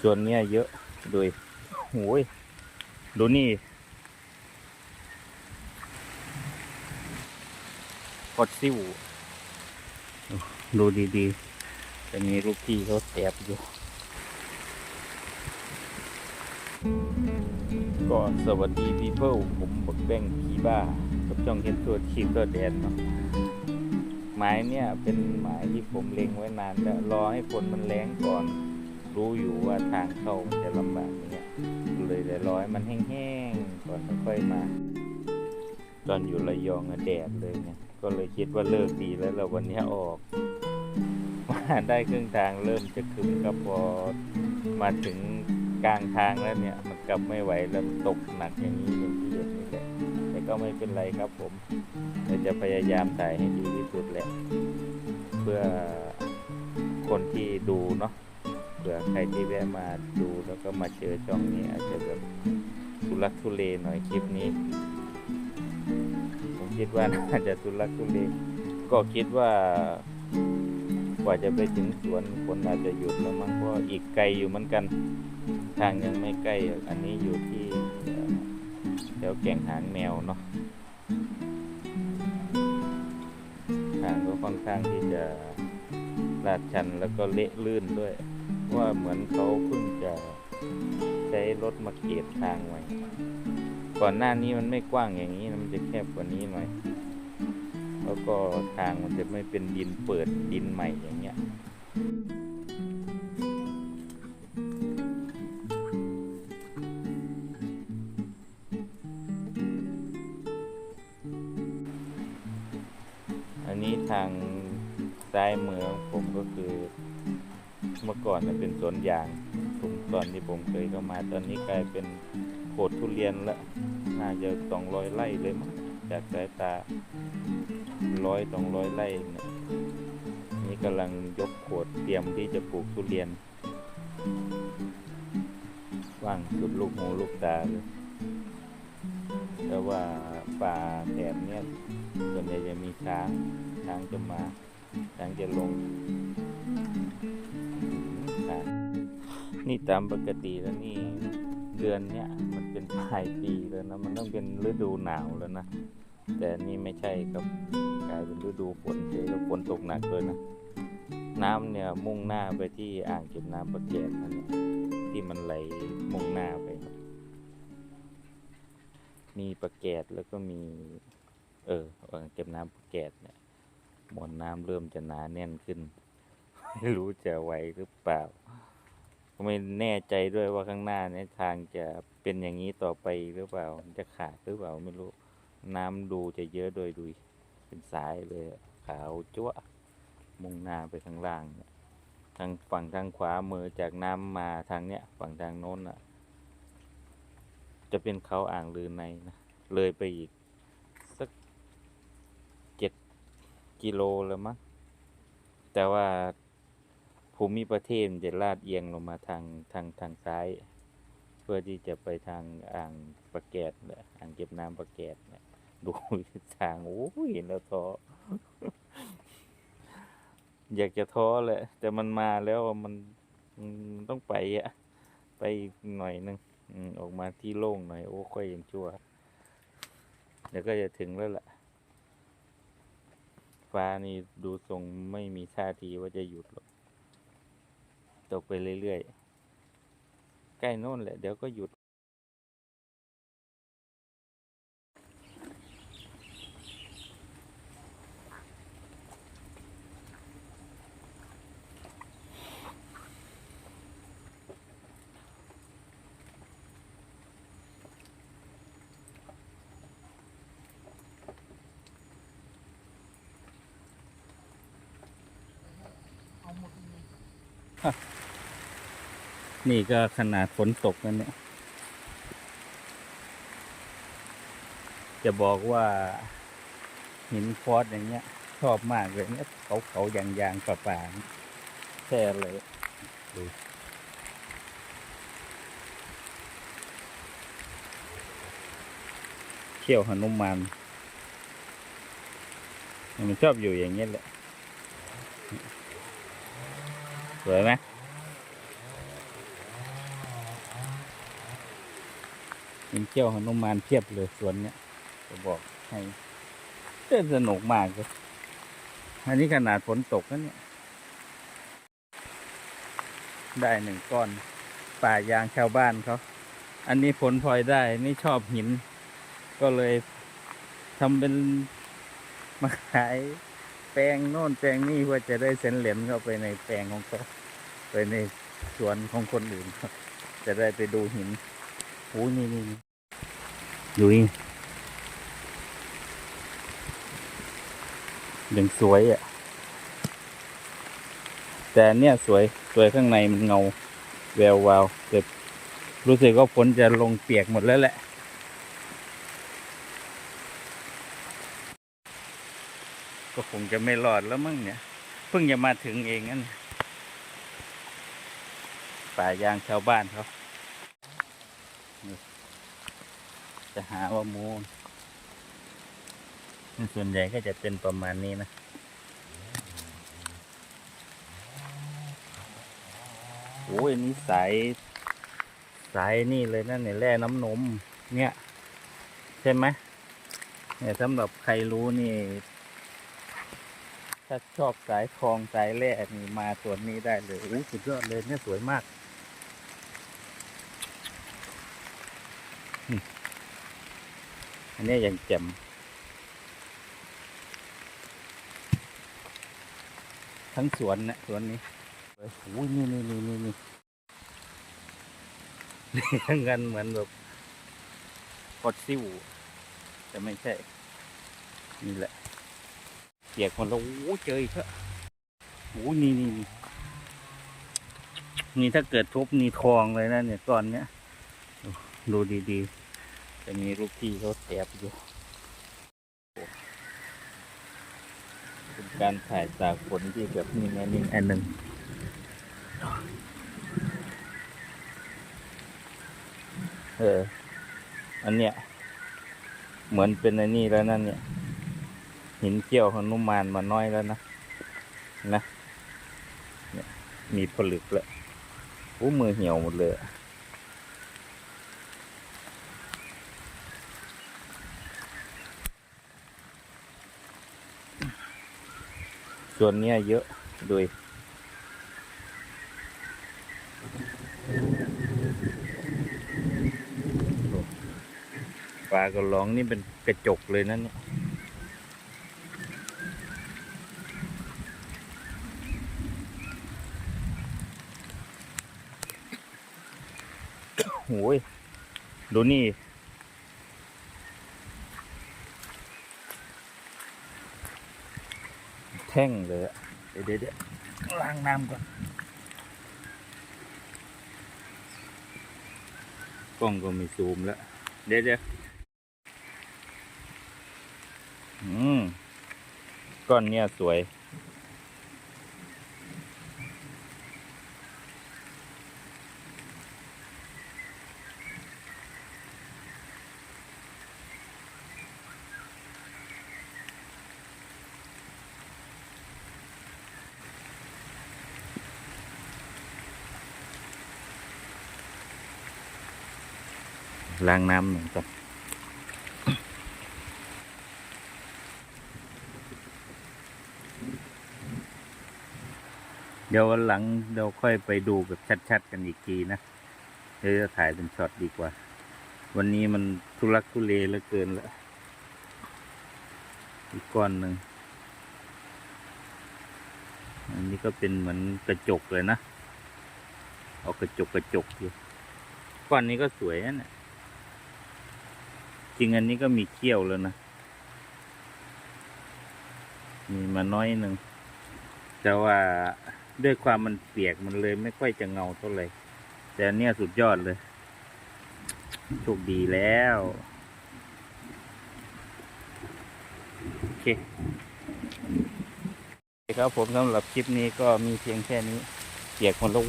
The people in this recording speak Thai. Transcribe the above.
ส่วนเนี้ยเยอะโดยโอ้ยดูนี่กดซิวดูดีๆ จะมีรูปพี่เขาแอบอยู่ก็สวัสดีพีเพิลผมบักแบ้งพีบ้ากับจ้องเห็นตัวทีตัวแดนเนาะหมายเนี่ยเป็นหมายที่ผมเล็งไว้นานแล้วรอให้ฝนมันแรงก่อน รู้อยู่ว่าทางเข้ามันจะลำบากเนี่ยเลยเดี๋ยวรอให้มันแห้งๆก่อนค่อยมา ตอนอยู่ระยองอะแดดเลยเนี่ยก็เลยคิดว่าเลิกดีแล้วเราวันนี้ออกมาได้ครึ่งทางเริ่มจะคึมกับพอมาถึงกลางทางแล้วเนี่ย มันกลับไม่ไหวแล้วมันตกหนักอย่างนี้อย่างที่เห็นนี่แหละแต่ก็ไม่เป็นไรครับผมเราจะพยายามถ่ายให้ดีที่สุดแหละ เพื่อคนที่ดูเนาะ ผื่อใครที่แวะมาดูแล้วก็มาเจอช่องนี้อาจจะแบบทุลักทุเลหน่อยคลิปนี้ ผมคิดว่าน่าจะทุลักทุเลก็คิดว่ากว่าจะไปถึงสวนคนอาจจะหยุดแล้วมั้งเพราะอีกไกลอยู่เหมือนกัน ทางยังไม่ใกล้อันนี้อยู่ที่แถวแก่งหางแมวเนาะทางก็ค่อนข้างที่จะลาดชันแล้วก็เละลื่นด้วย ว่าเหมือนเขาเพิ่งจะใช้รถมาเกตทางไว้ ก่อนหน้านี้มันไม่กว้างอย่างนี้นะมันจะแคบกว่านี้หน่อย แล้วก็ทางมันจะไม่เป็นดินเปิดดินใหม่อย่างเงี้ยอันนี้ทางซ้ายมือของผมก็คือ เมื่อก่อนมันเป็นสวนยางผมตอนที่ผมเคยเข้ามา ตอนนี้กลายเป็นโขดทุเรียนละน่าจะสองร้อยไร่เลยมั้งจากสายตาร้อยสองร้อยไร่เนี่ยนี่กำลังยกโขดเตรียมที่จะปลูกทุเรียน ว่างสุดลูกหูลูกตาเลยแต่ว่าป่าแถบเนี้ยส่วนใหญ่จะมีช้างช้างจะมาช้างจะลง นี่ตามปกติแล้วนี่เดือนเนี้ยมันเป็นปลายปีแล้วนะมันต้องเป็นฤดูหนาวแล้วนะแต่นี่ไม่ใช่ครับกลายเป็นฤดูฝนเฉยแล้วฝนตกหนักเลยนะน้ำเนี่ยมุ่งหน้าไปที่อ่างเก็บน้ำประแกนนั่นเนี่ยที่มันไหลมุ่งหน้าไปครับ มีประแกดแล้วก็มี เอออ่างเก็บน้ำประแกดเนี่ยมวลน้ำเริ่มจะหนาแน่นขึ้น ไม่รู้จะไหวหรือเปล่า ก็ไม่แน่ใจด้วยว่าข้างหน้าเนี่ยทางจะเป็นอย่างนี้ต่อไปหรือเปล่า จะขาดหรือเปล่าไม่รู้ น้ำดูจะเยอะโดยดูเป็นสายเลยขาวจั๊วมุ่งหน้าไปข้างล่างเนี่ยทางฝั่งทางขวามือจากน้ำมาทางเนี้ยฝั่งทางโน้นอะ จะเป็นเขาอ่างลือในนะเลยไปอีกสักเจ็ดกิโลแล้วมั้งแต่ว่า ภูมิประเทศมันจะลาดเอียงลงมาทางทางทางซ้าย เพื่อที่จะไปทางอ่างประแกดอ่างเก็บน้ำประแกดดูทางโอ้ยแล้วท้ออยากจะท้อแหละแต่มันมาแล้วมันมันต้องไปอะไปหน่อยนึงอออกมาที่โล่งหน่อย โอ้ค่อยยังชั่วเดี๋ยวก็จะถึงแล้วล่ะ ฟ้านี่ดูทรงไม่มีท่าทีว่าจะหยุดหรอก ตกไปเรื่อยๆ ใกล้โน่นแหละ เดี๋ยวก็หยุด นี่ก็ขนาดฝนตกแล้วเนี่ย จะบอกว่าหินฟอสอย่างเงี้ย ชอบมากเลยเนี่ยเขาเขาๆอย่างยางป่าป่าๆแค่เลยดูเขี้ยวหนุมานมันชอบอยู่อย่างเงี้ยแหละสวยไหม เห็นเกี้ยวหนุมานเพียบเลยสวนเนี้ยจะบอกให้เต้นสนุกมากเลยอันนี้ขนาดฝนตกนะเนี่ย ได้หนึ่งก้อน ป่ายางชาวบ้านเขา อันนี้ผลพลอยได้นี่ชอบหิน ก็เลยทำเป็นมาขายแปลงโน่นแปลงนี่เพื่อจะได้เส้นเหรียญเข้าไปในแปลงของเขาไปในสวนของคนอื่นจะได้ไปดูหิน โอ้นี่นี่นี่นี่ยังสวยอะ แต่เนี่ยสวยสวยข้างในมันเงา แวววาวแต่รู้สึกว่าฝนจะลงเปียกหมดแล้วแหละ ก็คงจะไม่รอดแล้วมั้งเนี่ย เพิ่งจะมาถึงเองนั่นป่ายางชาวบ้านเขานี่ จะหาว่าโมส่วนใหญ่ก็จะเป็นประมาณนี้นะโอ้ยนี่สายสายนี่เลยนะเนี่ยแร่น้ำนม เนี่ยใช่ไหมเนี่ยสำหรับใครรู้นี่ ถ้าชอบสายทองสายแร่นี่มาสวนนี้ได้เลยโอ้สุดยอดเลยเนี่ยสวยมาก อันนี้ยังแจ่มทั้งสวนนะสวนนี้โอ้ยนี่นี่นี่นี่นี่เรียงกันเหมือนแบบฟอสซิลแต่ไม่ใช่ นี่แหละเปียกหมดแล้วโอ้เจออีกแล้วโอ้นี่นี่นี่นี่ถ้าเกิดทุบนี่ทองเลยนะเนี่ยตอนเนี้ยดูดีๆ จะมีลูกพี่เขาแถบอยู่โอ้เป็นการถ่ายจากฝนที่แบบนี้นะนี่อันหนึ่งเออ อันเนี้ย เหมือนเป็นอันนี้แล้วนั่นเนี่ย หินเกี่ยวหนุมานมาน้อยแล้วนะ นะ เนี่ย มีผลึกแล้วโอ้มือเหี่ยวหมดเลย ส่วนเนี้ยเยอะโดยปลากระร้องนี่เป็นกระจกเลยนั่นเนี่ยโอ้ยดูนี่ แท่งเลยอะเดี๋ยวเดี๋ยวเดี๋ยวล้างน้ำก่อนกล้องก็มีซูมแล้ว เดี๋ยวเดี๋ยวอืมก้อนเนี้ยสวย ล้างน้ำหนึ่งก่อนเดี๋ยววันหลังเราค่อยไปดูแบบชัด ๆ กันอีกทีนะเดี๋ยวจะถ่ายเป็นช็อตดีกว่า วันนี้มันทุลักทุเลเหลือเกินแล้วอีกก้อนหนึ่งอันนี้ก็เป็นเหมือนกระจกเลยนะ เอากระจกกระจกอยู่ก้อนนี้ก็สวยนะเนี่ย จริงอันนี้ก็มีเขี้ยวแล้วนะ มีมาน้อยหนึ่ง แต่ว่าด้วยความมันเปียกมันเลยไม่ค่อยจะเงาเท่าไหร่แต่อันเนี้ยสุดยอดเลยโชคดีแล้ว โอเคครับผมสำหรับคลิปนี้ก็มีเพียงแค่นี้ เปียกหมดแล้ว